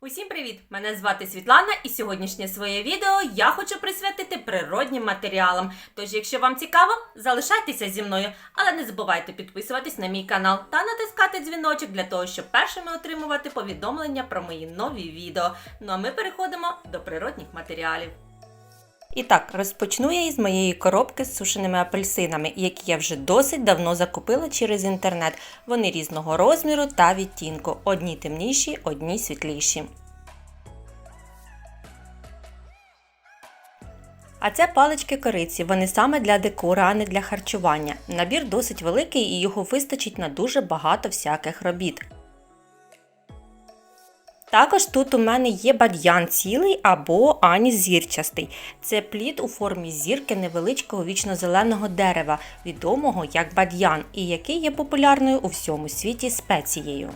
Усім привіт! Мене звати Світлана, і сьогоднішнє своє відео я хочу присвятити природнім матеріалам. Тож, якщо вам цікаво, залишайтеся зі мною, але не забувайте підписуватись на мій канал та натискати дзвіночок для того, щоб першими отримувати повідомлення про мої нові відео. Ну а ми переходимо до природних матеріалів. І так, розпочну я із моєї коробки з сушеними апельсинами, які я вже досить давно закупила через інтернет. Вони різного розміру та відтінку. Одні темніші, одні світліші. А це палички кориці. Вони саме для декора, а не для харчування. Набір досить великий і його вистачить на дуже багато всяких робіт. Також тут у мене є бадьян цілий або ані зірчастий. Це плід у формі зірки невеличкого вічно-зеленого дерева, відомого як бадьян, і який є популярною у всьому світі спецією.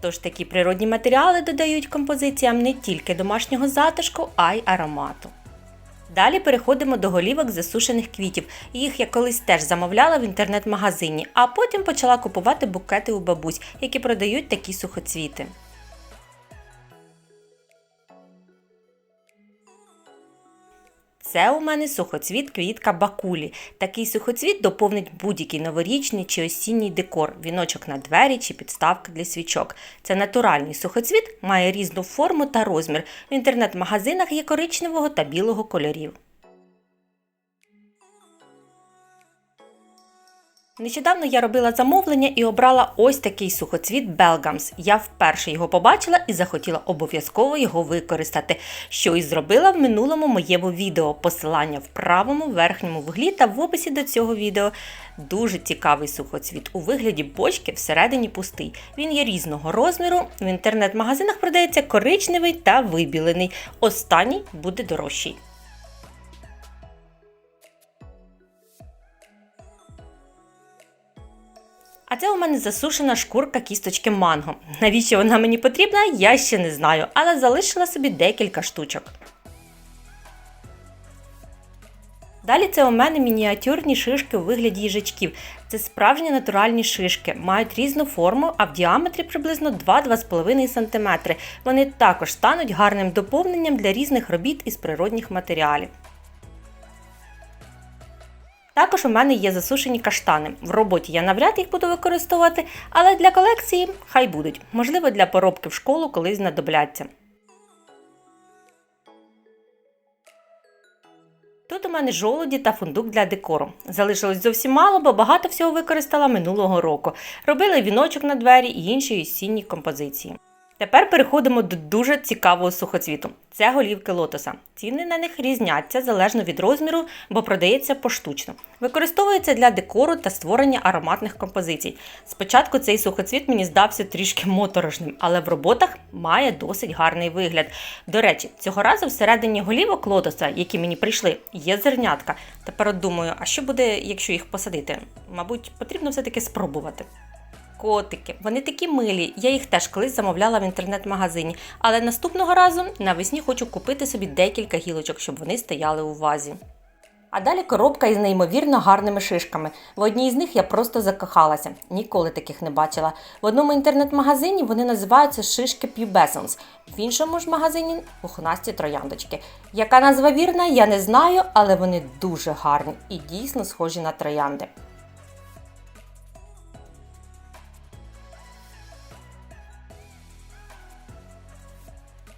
Тож такі природні матеріали додають композиціям не тільки домашнього затишку, а й аромату. Далі переходимо до голівок засушених квітів. Їх я колись теж замовляла в інтернет-магазині, а потім почала купувати букети у бабусь, які продають такі сухоцвіти. Це у мене сухоцвіт квітка бакулі. Такий сухоцвіт доповнить будь-який новорічний чи осінній декор, віночок на двері чи підставка для свічок. Це натуральний сухоцвіт, має різну форму та розмір. В інтернет-магазинах є коричневого та білого кольорів. Нещодавно я робила замовлення і обрала ось такий сухоцвіт Belgams. Я вперше його побачила і захотіла обов'язково його використати, що і зробила в минулому моєму відео. Посилання в правому верхньому вуглі та в описі до цього відео. Дуже цікавий сухоцвіт. У вигляді бочки всередині пустий. Він є різного розміру. В інтернет-магазинах продається коричневий та вибілений. Останній буде дорожчий. А це у мене засушена шкурка кісточки манго. Навіщо вона мені потрібна, я ще не знаю, але залишила собі декілька штучок. Далі це у мене мініатюрні шишки у вигляді їжачків. Це справжні натуральні шишки, мають різну форму, а в діаметрі приблизно 2-2,5 см. Вони також стануть гарним доповненням для різних робіт із природних матеріалів. Також у мене є засушені каштани. В роботі я навряд їх буду використовувати, але для колекції хай будуть. Можливо, для поробки в школу колись знадобляться. Тут у мене жолуді та фундук для декору. Залишилось зовсім мало, бо багато всього використала минулого року. Робила віночок на двері і інші осінні композиції. Тепер переходимо до дуже цікавого сухоцвіту. Це голівки лотоса. Ціни на них різняться залежно від розміру, бо продається поштучно. Використовується для декору та створення ароматних композицій. Спочатку цей сухоцвіт мені здався трішки моторошним, але в роботах має досить гарний вигляд. До речі, цього разу всередині голівок лотоса, які мені прийшли, є зернятка. Тепер думаю, а що буде, якщо їх посадити? Мабуть, потрібно все-таки спробувати. Котики, вони такі милі. Я їх теж колись замовляла в інтернет-магазині, але наступного разу навесні хочу купити собі декілька гілочок, щоб вони стояли у вазі. А далі коробка із неймовірно гарними шишками. В одній з них я просто закохалася, ніколи таких не бачила. В одному інтернет-магазині вони називаються шишки Pubescence, в іншому ж магазині пухнасті трояндочки. Яка назва вірна, я не знаю, але вони дуже гарні і дійсно схожі на троянди.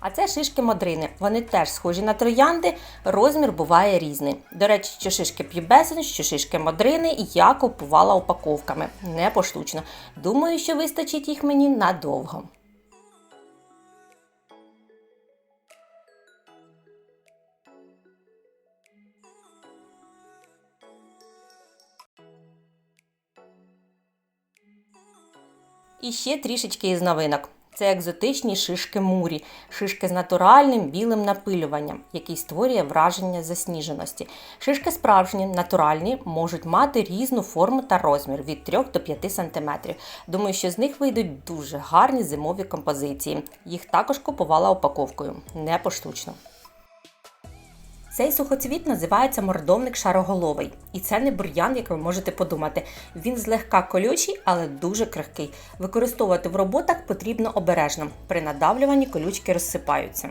А це шишки модрини. Вони теж схожі на троянди, розмір буває різний. До речі, що шишки п'юбесен, що шишки модрини я купувала упаковками, не поштучно. Думаю, що вистачить їх мені надовго. І ще трішечки із новинок. Це екзотичні шишки мурі, шишки з натуральним білим напилюванням, який створює враження засніженості. Шишки справжні, натуральні, можуть мати різну форму та розмір від 3 до 5 см. Думаю, що з них вийдуть дуже гарні зимові композиції. Їх також купувала упаковкою, не поштучно. Цей сухоцвіт називається мордовник шароголовий. І це не бур'ян, як ви можете подумати. Він злегка колючий, але дуже крихкий. Використовувати в роботах потрібно обережно. При надавлюванні колючки розсипаються.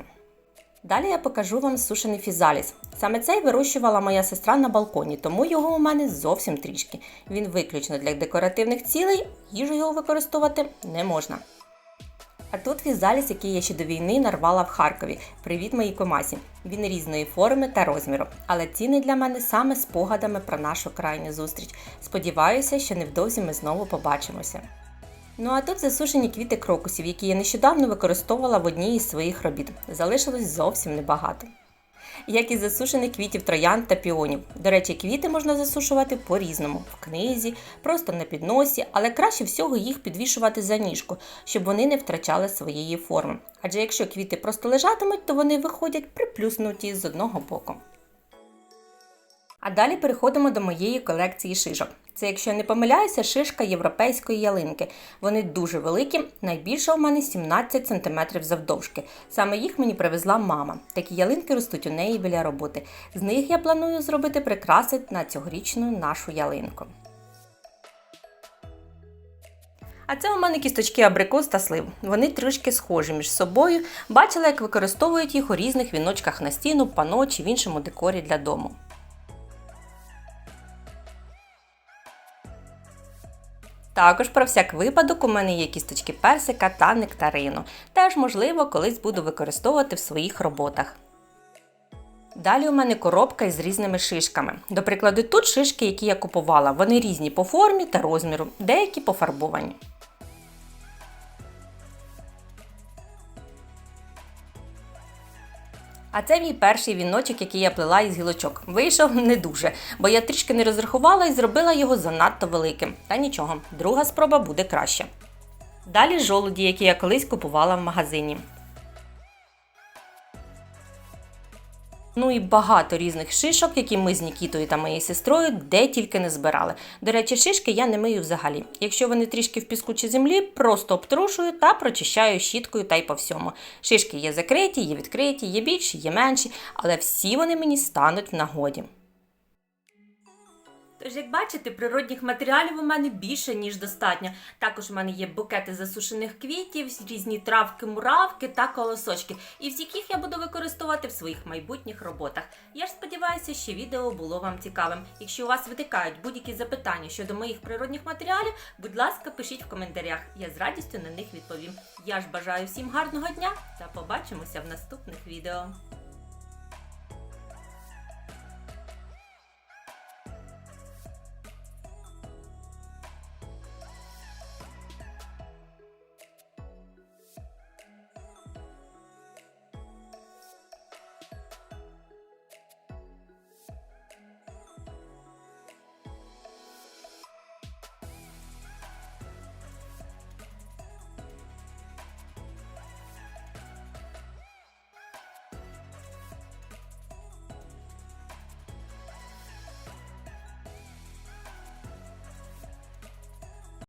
Далі я покажу вам сушений фізаліс. Саме цей вирощувала моя сестра на балконі, тому його у мене зовсім трішки. Він виключно для декоративних цілей, їжу його використовувати не можна. А тут візаліс, який я ще до війни нарвала в Харкові. Привіт моїй комасі. Він різної форми та розміру, але цінний для мене саме спогадами про нашу крайню зустріч. Сподіваюся, що невдовзі ми знову побачимося. Ну а тут засушені квіти крокусів, які я нещодавно використовувала в одній із своїх робіт. Залишилось зовсім небагато. Як і засушених квітів троянд та піонів. До речі, квіти можна засушувати по-різному в книзі, просто на підносі, але краще всього їх підвішувати за ніжку, щоб вони не втрачали своєї форми. Адже якщо квіти просто лежатимуть, то вони виходять приплюснуті з одного боку. А далі переходимо до моєї колекції шишок. Це, якщо я не помиляюся, шишка європейської ялинки. Вони дуже великі, найбільша у мене 17 см завдовжки. Саме їх мені привезла мама. Такі ялинки ростуть у неї біля роботи. З них я планую зробити прикраси на цьогорічну нашу ялинку. А це у мене кісточки абрикос та слив. Вони трішки схожі між собою. Бачила, як використовують їх у різних віночках на стіну, пано чи в іншому декорі для дому. Також про всяк випадок у мене є кісточки персика та нектарину. Теж, можливо, колись буду використовувати в своїх роботах. Далі у мене коробка із різними шишками. До прикладу, тут шишки, які я купувала. Вони різні по формі та розміру, деякі пофарбовані. А це мій перший віночок, який я плела із гілочок. Вийшов не дуже, бо я трішки не розрахувала і зробила його занадто великим. Та нічого, друга спроба буде краще. Далі жолуді, які я колись купувала в магазині. Ну і багато різних шишок, які ми з Нікітою та моєю сестрою де тільки не збирали. До речі, шишки я не мию взагалі. Якщо вони трішки в піску чи землі, просто обтрушую та прочищаю щіткою та й по всьому. Шишки є закриті, є відкриті, є більші, є менші, але всі вони мені стануть в нагоді. Тож, як бачите, природних матеріалів у мене більше, ніж достатньо. Також у мене є букети засушених квітів, різні травки, муравки та колосочки, і всіх їх я буду використовувати в своїх майбутніх роботах. Я ж сподіваюся, що відео було вам цікавим. Якщо у вас виникають будь-які запитання щодо моїх природних матеріалів, будь ласка, пишіть в коментарях. Я з радістю на них відповім. Я ж бажаю всім гарного дня та побачимося в наступних відео.